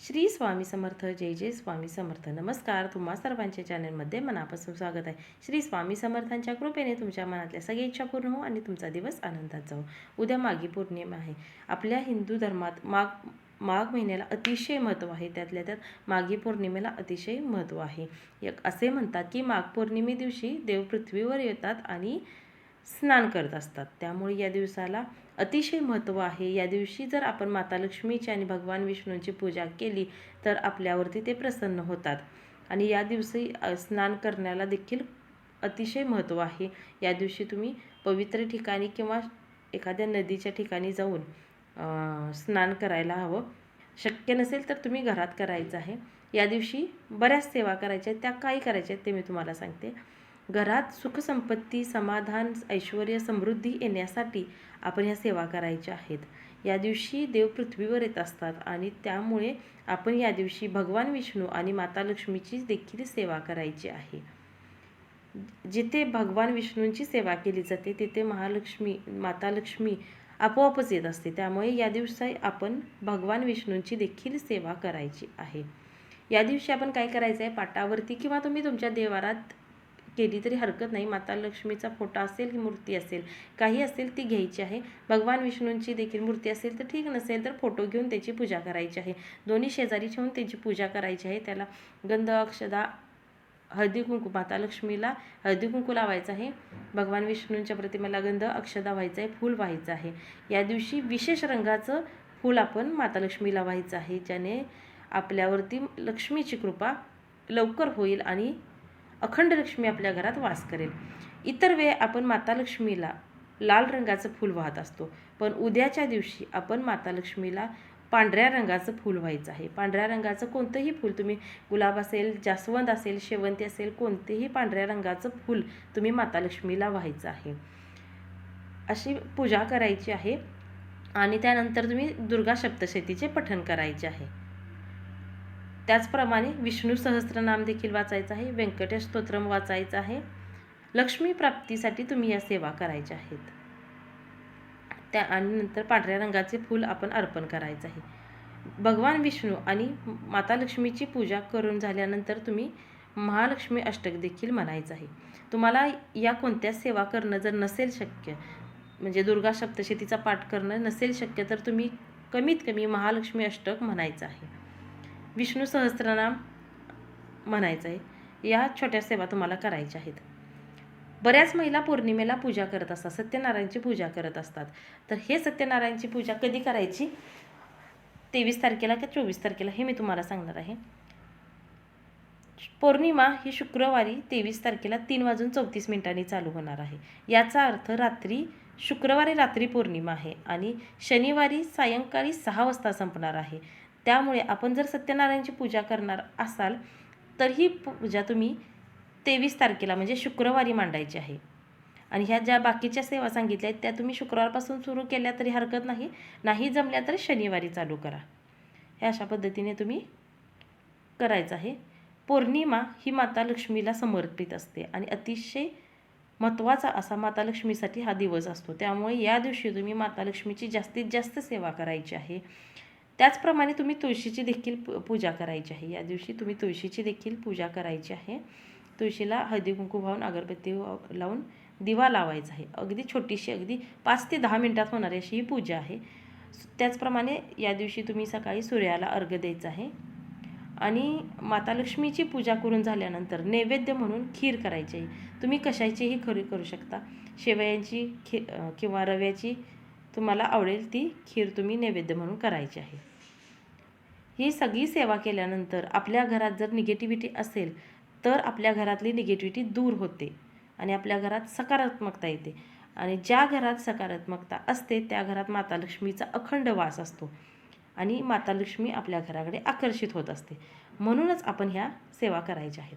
श्री स्वामी समर्थ जय जय स्वामी समर्थ. नमस्कार तुम्हा सर्वांच्या चॅनलमध्ये मनापासून स्वागत आहे. श्री स्वामी समर्थांच्या कृपेने तुमच्या मनातल्या सगळ्या इच्छा पूर्ण हो आणि तुमचा दिवस आनंदात जाऊ उद्या माघी पौर्णिमा आहे. आपल्या हिंदू धर्मात माघ माघ महिन्याला अतिशय महत्त्व आहे. त्यातल्या त्यात माघी पौर्णिमेला अतिशय महत्त्व आहे. एक असे म्हणतात की माघ पौर्णिमे दिवशी देव पृथ्वीवर येतात आणि स्नान करत असतात. त्यामुळे या दिवसाला अतिशय महत्त्व आहे. या दिवशी जर आपण माता लक्ष्मीची आणि भगवान विष्णूंची पूजा केली तर आपल्यावरती ते प्रसन्न होतात. आणि या दिवशी स्नान करण्याला देखील अतिशय महत्त्व आहे. या दिवशी तुम्ही पवित्र ठिकाणी किंवा एखाद्या नदीच्या ठिकाणी जाऊन स्नान करायला हवं. शक्य नसेल तर तुम्ही घरात करायचं आहे. या दिवशी बऱ्याच सेवा करायच्या आहेत. त्या काही करायच्या आहेत ते मी तुम्हाला सांगते. घरात सुखसंपत्ती समाधान ऐश्वर समृद्धी येण्यासाठी आपण ह्या सेवा करायच्या आहेत. या दिवशी देव पृथ्वीवर येत असतात आणि त्यामुळे आपण या दिवशी भगवान विष्णू आणि माता लक्ष्मीची देखील सेवा करायची आहे. जिथे भगवान विष्णूंची सेवा केली जाते तिथे महालक्ष्मी माता लक्ष्मी आपोआपच येत असते. त्यामुळे या दिवशी आपण भगवान विष्णूंची देखील सेवा करायची आहे. या दिवशी आपण काय करायचं आहे पाटावरती किंवा तुम्ही तुमच्या देवारात केली तरी हरकत नाही. माता लक्ष्मीचा फोटो असेल की मूर्ती असेल काही असेल ती घ्यायची आहे. भगवान विष्णूंची देखील मूर्ती असेल तर ठीक नसेल तर फोटो घेऊन त्याची पूजा करायची आहे. दोन्ही शेजारी ठेवून त्याची पूजा करायची आहे. त्याला गंध अक्षदा हळदी कुंकू माता लक्ष्मीला हळदी कुंकू लावायचं आहे. भगवान विष्णूंच्या प्रतिमेला गंध अक्षदा व्हायचं आहे. फूल व्हायचं आहे. या दिवशी विशेष रंगाचं फूल आपण माता लक्ष्मीला व्हायचं आहे ज्याने आपल्यावरती लक्ष्मीची कृपा लवकर होईल आणि अखंड लक्ष्मी आपल्या घरात वास करेल. इतर वेळ आपण माता लक्ष्मीला लाल रंगाचं फूल वाहत असतो. पण उद्याच्या दिवशी आपण माता लक्ष्मीला पांढऱ्या रंगाचं फूल व्हायचं आहे. पांढऱ्या रंगाचं कोणतंही फूल तुम्ही गुलाब असेल जास्वंद असेल शेवंती असेल कोणतेही पांढऱ्या रंगाचं फूल तुम्ही माता लक्ष्मीला व्हायचं आहे. अशी पूजा करायची आहे आणि त्यानंतर तुम्ही दुर्गा सप्तशतीचे पठण करायचे आहे. त्याचप्रमाणे विष्णू सहस्त्रनाम देखील वाचायचं आहे व्यंकटेश स्तोत्रम वाचायचं आहे. लक्ष्मी प्राप्तीसाठी तुम्ही या सेवा करायच्या आहेत. त्या आणि नंतर पांढऱ्या रंगाचे फूल आपण अर्पण करायचं आहे. भगवान विष्णू आणि माता लक्ष्मीची पूजा करून झाल्यानंतर तुम्ही महालक्ष्मी अष्टक देखील म्हणायचं आहे. तुम्हाला या कोणत्या सेवा करणं जर नसेल शक्य म्हणजे दुर्गा सप्तशतीचा पाठ करणं नसेल शक्य तर तुम्ही कमीत कमी महालक्ष्मी अष्टक म्हणायचं आहे. विष्णू सहस्त्रनाम म्हणायचं आहे या छोट्या सेवा तुम्हाला करायच्या आहेत. बऱ्याच महिला पौर्णिमेला पूजा करत असतात सत्यनारायणची पूजा करत असतात. तर हे सत्यनारायणची पूजा कधी करायची? तेवीस तारखेला का चोवीस तारखेला? हे मी तुम्हाला सांगणार आहे. पौर्णिमा ही शुक्रवारी तेवीस तारखेला तीन वाजून चौतीस मिनिटांनी चालू होणार आहे. याचा अर्थ रात्री शुक्रवारी रात्री पौर्णिमा आहे आणि शनिवारी सायंकाळी सहा वाजता संपणार आहे. त्यामुळे आपण जर सत्यनारायणची पूजा करणार असाल तर ही पूजा तुम्ही तेवीस तारखेला म्हणजे शुक्रवारी मांडायची आहे. आणि ह्या ज्या बाकीच्या सेवा सांगितल्या आहेत त्या तुम्ही शुक्रवारपासून सुरू केल्या तरी हरकत नाही. नाही जमल्या तर शनिवारी चालू करा. ह्या अशा पद्धतीने तुम्ही करायचं आहे. पौर्णिमा ही माता लक्ष्मीला समर्पित असते आणि अतिशय महत्त्वाचा असा माता लक्ष्मीसाठी हा दिवस असतो. त्यामुळे या दिवशी तुम्ही माता लक्ष्मीची जास्तीत जास्त सेवा करायची आहे. त्याचप्रमाणे तुम्ही तुळशीची देखील पू पूजा करायची आहे. या दिवशी तुम्ही तुळशीची देखील पूजा करायची आहे. तुळशीला हळदी कुंकू वाहून अगरबत्ती लावून दिवा लावायचा आहे. अगदी छोटीशी अगदी पाच ते दहा मिनटात होणारी अशी ही पूजा आहे. त्याचप्रमाणे या दिवशी तुम्ही सकाळी सूर्याला अर्घ द्यायचा आहे. आणि माता लक्ष्मीची पूजा करून झाल्यानंतर नैवेद्य म्हणून खीर करायची आहे. तुम्ही कशाचीही खरी करू शकता. शेवयांची खी किंवा रव्याची तुम्हाला आवडेल ती खीर तुम्ही नैवेद्य म्हणून करायची आहे. ही सगळी सेवा केल्यानंतर आपल्या घरात जर निगेटिव्हिटी असेल तर आपल्या घरातली निगेटिव्हिटी दूर होते आणि आपल्या घरात सकारात्मकता येते. आणि ज्या घरात सकारात्मकता असते त्या घरात माता लक्ष्मीचा अखंड वास असतो आणि माता लक्ष्मी आपल्या घराकडे आकर्षित होत असते. म्हणूनच आपण ह्या सेवा करायच्या आहेत.